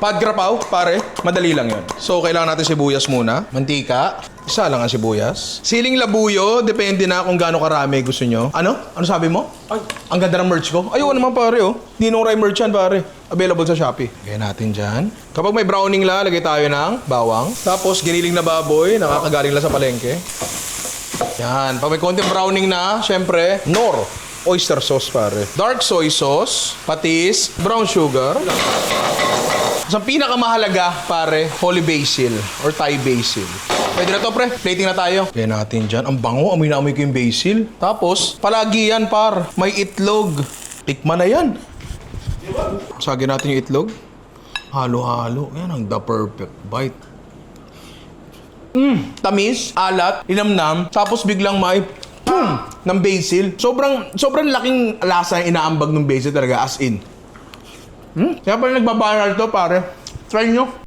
Padgrapaw, pare. Madali lang yon. So, kailangan natin sibuyas muna. Mantika. Isa lang ang sibuyas. Siling labuyo, depende na kung gaano karami gusto nyo. Ano? Ano sabi mo? Ay, ang ganda ng merch ko. Ayun naman pare oh. Ninong Rai merch yan pare. Available sa Shopee. Gaya natin dyan. Kapag may browning la, lagay tayo ng bawang. Tapos, giniling na baboy, nakakagaling lang sa palengke. Yan. Pag may konting browning na, syempre, nor. Oyster sauce, pare. Dark soy sauce, patis, brown sugar. Sa pinakamahalaga, pare, holy basil or Thai basil. Pwede na to, pre. Plating na tayo. Kaya natin dyan. Ang bango. Amoy na amoy ko yung basil. Tapos, palagi yan, par. May itlog. Tikman na yan. Sagin natin yung itlog. Halo-halo. Yan ang the perfect bite. Mm, tamis, alat, linamnam, tapos biglang may boom, ng basil. Sobrang sobrang laking lasa yung inaambag ng basil talaga as in. Hmm? Kaya pala nagbabaral to pare. Try nyo.